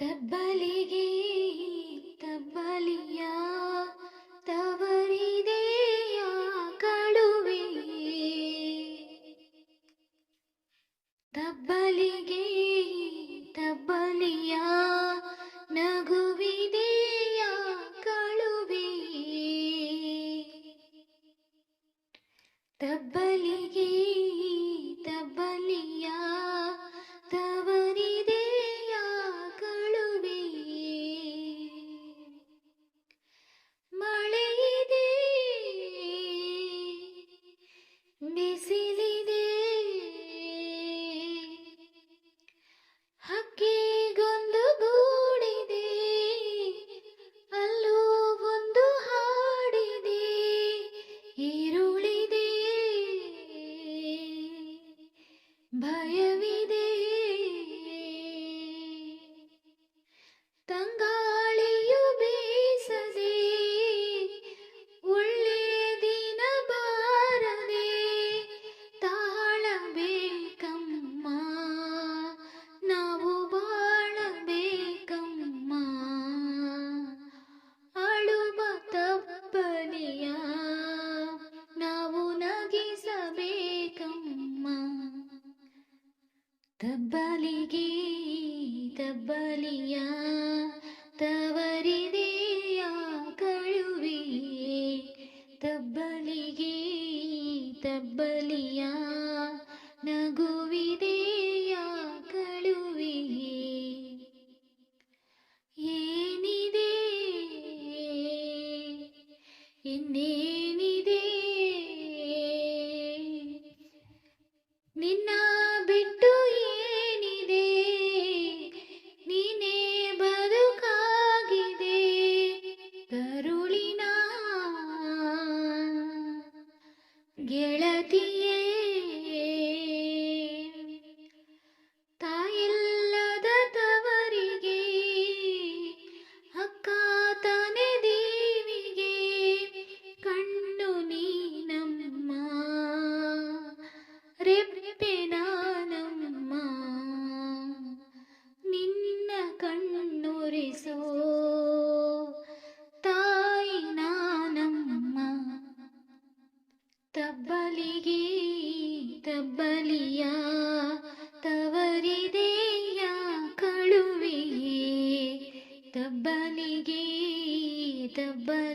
ತಬ್ಬಲಿಗೆ ತಬ್ಬಲಿಯ ತವರಿದೆಯ ಕಳುವೆ ತಬ್ಬಲಿಗೆ ಭಯವಿದೆ ತಂಗಾಳಿಯು ತಬ್ಬಲಿಗೆ ತಬ್ಬಲಿಯ ತವರಿದೆಯ ಕಳುವೆ ತಬ್ಬಲಿಗೆ ತಬ್ಬಲಿಯ ನಗುವಿದೆಯ ಕಳುವೆ ಏನಿದೆ? ಇನ್ನೇನಿದೆ? ನಿನ್ನ ಗೆಳತಿಯೇ ತಬ್ಬಲಿಗೆ ತಬ್ಬಲಿಯ ತವರಿದೆಯ ಕಳುವಿಗೆ ತಬ್ಬಲಿಗೆ ತಬ್ಬಲಿಯ